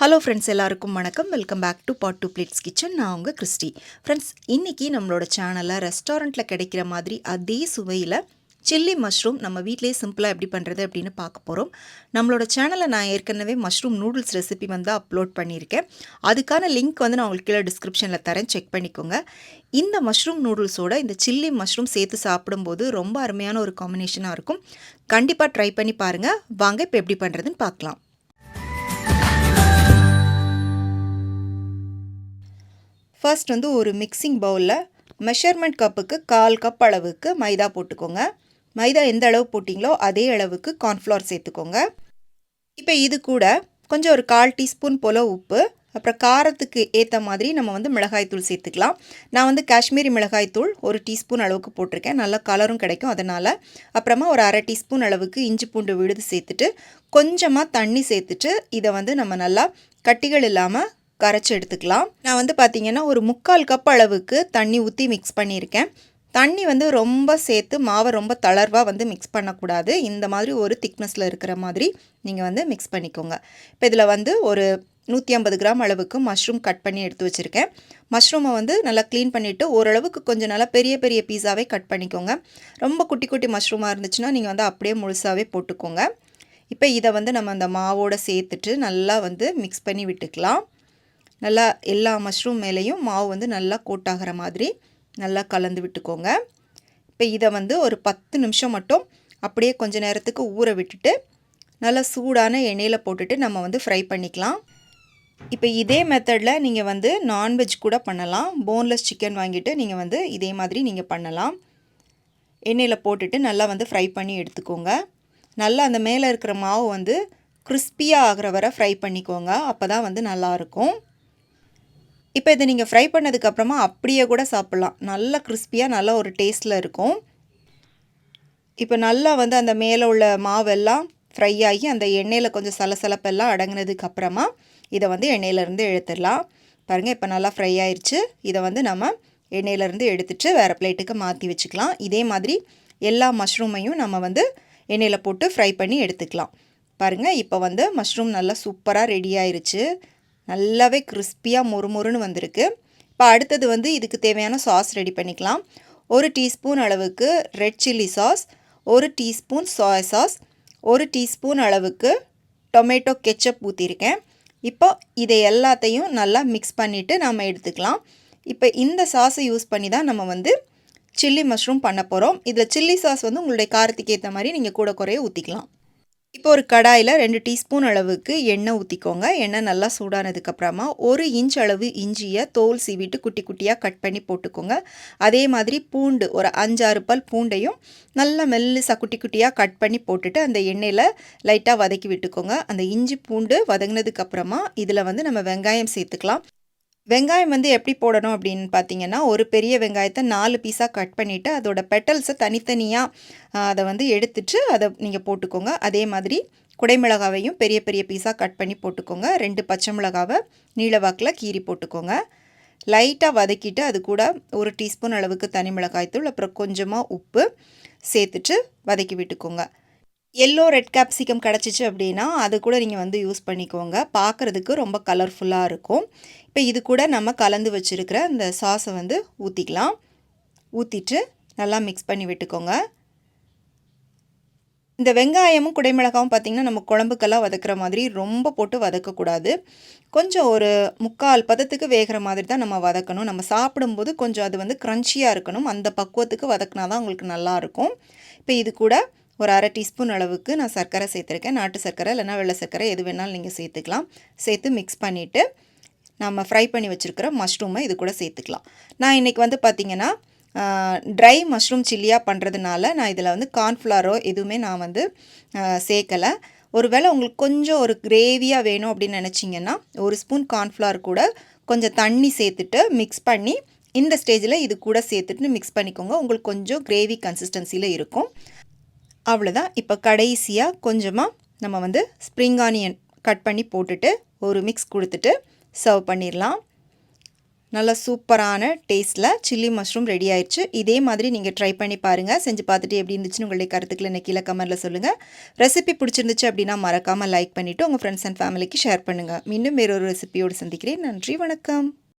Hello friends எல்லாருக்கும் வணக்கம். Welcome back to Pot to Plates Kitchen நான் உங்கள் கிறிஸ்டி. ஃப்ரெண்ட்ஸ் இன்றைக்கி நம்மளோட சேனலில் ரெஸ்டாரண்ட்டில் கிடைக்கிற மாதிரி அதே சுவையில் சில்லி மஷ்ரூம் நம்ம வீட்டிலே சிம்பிளாக எப்படி பண்ணுறது அப்படின்னு பார்க்க போகிறோம் நம்மளோட சேனலில் நான் ஏற்கனவே மஷ்ரூம் நூடுல்ஸ் ரெசிபி வந்து அப்லோட் பண்ணியிருக்கேன். அதுக்கான லிங்க் வந்து நான் உங்களுக்கு கீழே டிஸ்கிரிப்ஷனில் தரேன். செக் பண்ணிக்கோங்க. இந்த மஷ்ரூம் நூடுல்ஸோட இந்த சில்லி மஷ்ரூம் சேர்த்து சாப்பிடும்போது ரொம்ப அருமையான ஒரு காம்பினேஷனாக இருக்கும். கண்டிப்பாக ட்ரை பண்ணி பாருங்கள் வாங்க இப்போ எப்படி பண்ணுறதுன்னு பார்க்கலாம். ஃபர்ஸ்ட் வந்து ஒரு மிக்சிங் பவுலில் மெஷர்மெண்ட் கப்புக்கு கால் கப் அளவுக்கு மைதா போட்டுக்கோங்க. மைதா எந்த அளவு போட்டிங்களோ அதே அளவுக்கு கார்ன்ஃப்ளவர் சேர்த்துக்கோங்க. இப்போ இது கூட கொஞ்சம் ஒரு கால் டீஸ்பூன் போல் உப்பு அப்புறம் காரத்துக்கு ஏற்ற மாதிரி நம்ம வந்து மிளகாய்த்தூள் சேர்த்துக்கலாம். நான் வந்து காஷ்மீரி மிளகாய்த்தூள் ஒரு டீஸ்பூன் அளவுக்கு போட்டிருக்கேன். நல்லா கலரும் கிடைக்கும் அதனால். அப்புறமா ஒரு அரை டீஸ்பூன் அளவுக்கு இஞ்சி பூண்டு விழுது சேர்த்துட்டு கொஞ்சமாக தண்ணி சேர்த்துட்டு இதை வந்து நம்ம நல்லா கட்டிகள் இல்லாமல் கரைச்சி எடுத்துக்கலாம். நான் வந்து பார்த்திங்கன்னா ஒரு முக்கால் கப் அளவுக்கு தண்ணி ஊற்றி மிக்ஸ் பண்ணியிருக்கேன். தண்ணி வந்து ரொம்ப சேர்த்து மாவை ரொம்ப தளர்வாக வந்து மிக்ஸ் பண்ணக்கூடாது. இந்த மாதிரி ஒரு திக்னஸில் இருக்கிற மாதிரி நீங்கள் வந்து மிக்ஸ் பண்ணிக்கோங்க. இப்போ இதில் வந்து ஒரு நூற்றி ஐம்பது கிராம் அளவுக்கு மஷ்ரூம் கட் பண்ணி எடுத்து வச்சுருக்கேன். மஷ்ரூமை வந்து நல்லா க்ளீன் பண்ணிவிட்டு ஓரளவுக்கு கொஞ்சம் நல்லா பெரிய பெரிய பீஸாவே கட் பண்ணிக்கோங்க. ரொம்ப குட்டி குட்டி மஷ்ரூமாக இருந்துச்சுன்னா நீங்கள் வந்து அப்படியே முழுசாகவே போட்டுக்கோங்க. இப்போ இதை வந்து நம்ம அந்த மாவோடு சேர்த்துட்டு நல்லா வந்து மிக்ஸ் பண்ணி விட்டுக்கலாம். நல்லா எல்லா மஷ்ரூம் மேலேயும் மாவு வந்து நல்லா கோட்டாகிற மாதிரி நல்லா கலந்து விட்டுக்கோங்க. இப்போ இதை வந்து ஒரு பத்து நிமிஷம் மட்டும் அப்படியே கொஞ்ச நேரத்துக்கு ஊற விட்டுட்டு நல்லா சூடான எண்ணெயில் போட்டுட்டு நம்ம வந்து ஃப்ரை பண்ணிக்கலாம். இப்போ இதே மெத்தடில் நீங்கள் வந்து நான்வெஜ் கூட பண்ணலாம். போன்லெஸ் சிக்கன் வாங்கிட்டு நீங்கள் வந்து இதே மாதிரி நீங்கள் பண்ணலாம். எண்ணெயில் போட்டுட்டு நல்லா வந்து ஃப்ரை பண்ணி எடுத்துக்கோங்க. நல்லா அந்த மேலே இருக்கிற மாவு வந்து கிறிஸ்பியாக ஆகிற வரை ஃப்ரை பண்ணிக்கோங்க. அப்போ தான் வந்து நல்லாயிருக்கும் இப்போ இதை நீங்கள் ஃப்ரை பண்ணதுக்கப்புறமா அப்படியே கூட சாப்பிட்லாம். நல்லா கிறிஸ்பியாக நல்லா ஒரு டேஸ்ட்டில் இருக்கும். இப்போ நல்லா வந்து அந்த மேலே உள்ள மாவெல்லாம் ஃப்ரை ஆகி அந்த எண்ணெயில் கொஞ்சம் சலசலப்பெல்லாம் அடங்கினதுக்கு அப்புறமா இதை வந்து எண்ணெயிலேருந்து எடுத்துடலாம். பாருங்கள் இப்போ நல்லா ஃப்ரை ஆயிடுச்சு இதை வந்து நம்ம எண்ணெயிலேருந்து எடுத்துட்டு வேறு பிளேட்டுக்கு மாற்றி வச்சுக்கலாம். இதே மாதிரி எல்லா மஷ்ரூமையும் நம்ம வந்து எண்ணெயில் போட்டு ஃப்ரை பண்ணி எடுத்துக்கலாம். பாருங்கள் இப்போ வந்து மஷ்ரூம் நல்லா சூப்பராக ரெடி ஆயிருச்சு. நல்லாவே கிறிஸ்பியாக மொறுமொறுன்னு வந்திருக்கு. இப்போ அடுத்தது வந்து இதுக்கு தேவையான சாஸ் ரெடி பண்ணிக்கலாம். ஒரு டீஸ்பூன் அளவுக்கு ரெட் சில்லி சாஸ் ஒரு டீஸ்பூன் சோயா சாஸ் ஒரு டீஸ்பூன் அளவுக்கு டொமேட்டோ கெச்சப் ஊற்றிருக்கேன் இப்போ இதை எல்லாத்தையும் நல்லா மிக்ஸ் பண்ணிவிட்டு நம்ம எடுத்துக்கலாம். இப்போ இந்த சாஸை யூஸ் பண்ணி தான் நம்ம வந்து சில்லி மஷ்ரூம் பண்ண போகிறோம் இதில் சில்லி சாஸ் வந்து உங்களுடைய காரத்துக்கு ஏற்ற மாதிரி நீங்கள் கூட குறைய ஊற்றிக்கலாம் இப்போ ஒரு கடாயில் ரெண்டு டீஸ்பூன் அளவுக்கு எண்ணெய் ஊற்றிக்கோங்க எண்ணெய் நல்லா சூடானதுக்கப்புறமா ஒரு இன்ச் அளவு இஞ்சியை தோல் சீவிட்டு குட்டி குட்டியாக கட் பண்ணி போட்டுக்கோங்க. அதே மாதிரி பூண்டு ஒரு அஞ்சாறு பல் பூண்டையும் நல்லா மெல்லிசா குட்டி குட்டியாக கட் பண்ணி போட்டுட்டு அந்த எண்ணெயில் லைட்டாக வதக்கி விட்டுக்கோங்க. அந்த இஞ்சி பூண்டு வதங்கினதுக்கப்புறமா இதில் வந்து நம்ம வெங்காயம் சேர்த்துக்கலாம். வெங்காயம் வந்து எப்படி போடணும் அப்படின்னு பார்த்தீங்கன்னா ஒரு பெரிய வெங்காயத்தை நாலு பீஸாக கட் பண்ணிவிட்டு அதோட பெட்டல்ஸை தனித்தனியாக அதை வந்து எடுத்துட்டு அதை நீங்கள் போட்டுக்கோங்க. அதே மாதிரி குடைமிளகாவையும் பெரிய பெரிய பீஸாக கட் பண்ணி போட்டுக்கோங்க. ரெண்டு பச்சை மிளகாவை நீளவாக்கில் கீறி போட்டுக்கோங்க. லைட்டாக வதக்கிட்டு அது கூட ஒரு டீஸ்பூன் அளவுக்கு தனி மிளகாய்த்தூள் அப்புறம் கொஞ்சமாக உப்பு சேர்த்துட்டு வதக்கி விட்டுக்கோங்க. எல்லோ ரெட் கேப்சிகம் கிடச்சிச்சு அப்படின்னா அது கூட நீங்கள் வந்து யூஸ் பண்ணிக்கோங்க. பார்க்குறதுக்கு ரொம்ப கலர்ஃபுல்லாக இருக்கும். இப்போ இது கூட நம்ம கலந்து வச்சுருக்கிற இந்த சாஸை வந்து ஊற்றிக்கலாம் ஊற்றிட்டு நல்லா மிக்ஸ் பண்ணி விட்டுக்கோங்க. இந்த வெங்காயமும் குடைமிளகாவும் பார்த்திங்கன்னா நம்ம குழம்புக்கெல்லாம் வதக்குற மாதிரி ரொம்ப போட்டு வதக்கக்கூடாது. கொஞ்சம் ஒரு முக்கால் பதத்துக்கு வேகிற மாதிரி தான் நம்ம வதக்கணும். நம்ம சாப்பிடும்போது கொஞ்சம் அது வந்து க்ரன்ச்சியாக இருக்கணும். அந்த பக்குவத்துக்கு வதக்கினா தான் உங்களுக்கு நல்லாயிருக்கும். இப்போ இது கூட ஒரு அரை டீஸ்பூன் அளவுக்கு நான் சர்க்கரை சேர்த்துருக்கேன். நாட்டு சர்க்கரை இல்லைனா வெள்ளை சர்க்கரை எது வேணாலும் நீங்கள் சேர்த்துக்கலாம். சேர்த்து மிக்ஸ் பண்ணிவிட்டு நம்ம ஃப்ரை பண்ணி வச்சுருக்கிற மஷ்ரூமை இது கூட சேர்த்துக்கலாம். நான் இன்றைக்கி வந்து பார்த்திங்கன்னா ட்ரை மஷ்ரூம் சில்லியாக பண்ணுறதுனால நான் இதில் வந்து கார்ன்ஃப்ளாரோ எதுவுமே நான் வந்து சேர்க்கலை. ஒருவேளை உங்களுக்கு கொஞ்சம் ஒரு கிரேவியாக வேணும் அப்படின்னு நினச்சிங்கன்னா ஒரு ஸ்பூன் கார்ன்ஃப்ளவர் கூட கொஞ்சம் தண்ணி சேர்த்துட்டு மிக்ஸ் பண்ணி இந்த ஸ்டேஜில் இது கூட சேர்த்துட்டு மிக்ஸ் பண்ணிக்கோங்க. உங்களுக்கு கொஞ்சம் கிரேவி கன்சிஸ்டன்சியில் இருக்கும். அவ்வளோதான் இப்போ கடைசியாக கொஞ்சமாக நம்ம வந்து ஸ்ப்ரிங் ஆனியன் கட் பண்ணி போட்டுட்டு ஒரு மிக்ஸ் கொடுத்துட்டு சர்வ் பண்ணிடலாம் நல்லா சூப்பரான டேஸ்ட்டில் சில்லி மஷ்ரூம் ரெடி ஆயிடுச்சு இதே மாதிரி நீங்கள் ட்ரை பண்ணி பாருங்கள் செஞ்சு பார்த்துட்டு எப்படி இருந்துச்சுன்னு உங்களுடைய கருத்துக்களை எனக்கு கீழே கமெண்ட்டில் சொல்லுங்கள் ரெசிபி பிடிச்சிருந்துச்சு அப்படின்னா மறக்காமல் லைக் பண்ணிவிட்டு உங்கள் ஃப்ரெண்ட்ஸ் அண்ட் ஃபேமிலிக்கு ஷேர் பண்ணுங்கள் மீண்டும் வேறொரு ரெசிபியோடு சந்திக்கிறேன். நன்றி வணக்கம்.